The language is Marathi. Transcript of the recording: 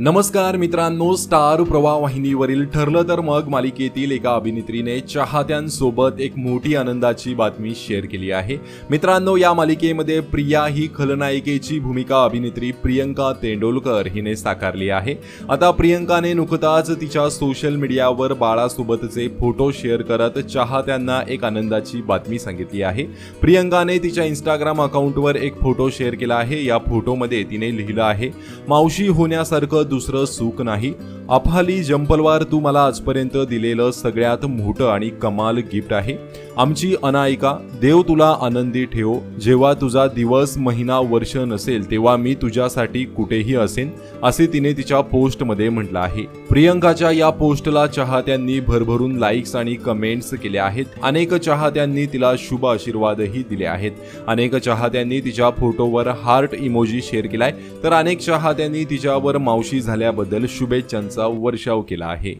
नमस्कार मित्रांनो स्टार प्रवाह वाहिनीवरील ठरलं तर मग मालिकेतील एका अभिनेत्रीने चाहत्यांसोबत एक मोठी आनंदाची बातमी शेअर केली आहे. मित्रांनो या मालिकेमध्ये प्रिया ही खलनायिकेची भूमिका अभिनेत्री प्रियंका तेंडोलकर हिने साकारली आहे. आता प्रियंकाने नुकताच तिच्या सोशल मीडियावर बाळासोबतचे फोटो शेअर करत चाहत्यांना एक आनंदाची बातमी सांगितली आहे. प्रियंकाने तिच्या इंस्टाग्राम अकाउंटवर एक फोटो शेअर केला आहे. या फोटोमध्ये तिने लिहिलं आहे मावशी होण्यासारखं दुसरं सुख नाही. अफाली जंपलवार तू मला आजपर्यंत दिलेलं सगळ्यात मोठं आणि कमाल गिफ्ट आहे. आमची अनायिका देव तुला आनंदी ठेव. जेव्हा तुझा दिवस महिना वर्ष नसेल तेव्हा मी तुझ्यासाठी कुठेही असेन असे तिने तिच्या पोस्टमध्ये म्हटलं आहे. प्रियंकाच्या या पोस्टला चाहत्यांनी भरभरून लाईक्स आणि कमेंट्स केल्या आहेत. अनेक चाहत्यांनी तिला शुभ आशीर्वादही दिले आहेत. अनेक चाहत्यांनी तिच्या फोटोवर हार्ट इमोजी शेअर केलाय. तर अनेक चाहत्यांनी तिच्यावर मावशी झाल्याबद्दल शुभेच्छांचा वर्षाव केला आहे.